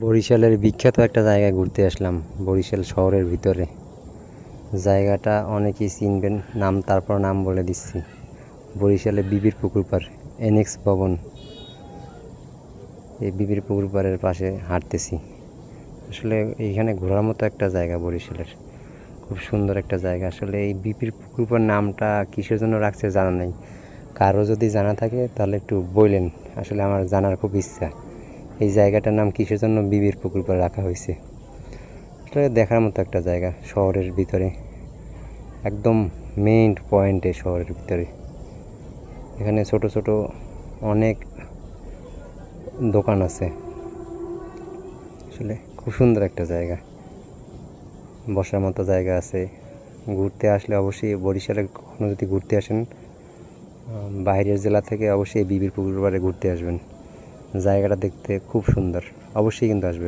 বরিশালের বিখ্যাত একটা জায়গায় ঘুরতে আসলাম, বরিশাল শহরের ভিতরে। জায়গাটা অনেকেই চিনবেন, নাম তারপর নাম বলে দিচ্ছি। বরিশালে বিবির পুকুর পার এনএক্স ভবন। এই বিবির পুকুর পাড়ের পাশে হাঁটতেছি। আসলে এইখানে ঘোরার মতো একটা জায়গা বরিশালের। খুব সুন্দর একটা জায়গা। আসলে এই বিপির পুকুর পাড় নামটা কিসের জন্য রাখছে জানা নেই। কারও যদি জানা থাকে তাহলে একটু বললেন। আসলে আমার জানার খুব ইচ্ছা। এই জায়গাটার নাম কিসের জন্য বিবির পুকুর পাড় রাখা হয়েছে? আসলে দেখার মতো একটা জায়গা, শহরের ভিতরে। একদম মেইন পয়েন্টে শহরের ভিতরে। এখানে ছোট ছোট অনেক দোকান আছে। আসলে খুব সুন্দর একটা জায়গা। বসার মতো জায়গা আছে। ঘুরতে আসলে অবশ্যই বরিশালে কখনো যদি ঘুরতে আসেন বাইরের জেলা থেকে অবশ্যই বিবির পুকুর পাড়ে ঘুরতে আসবেন। জায়গাটা দেখতে খুব সুন্দর। অবশ্যই কিন্তু আসবেন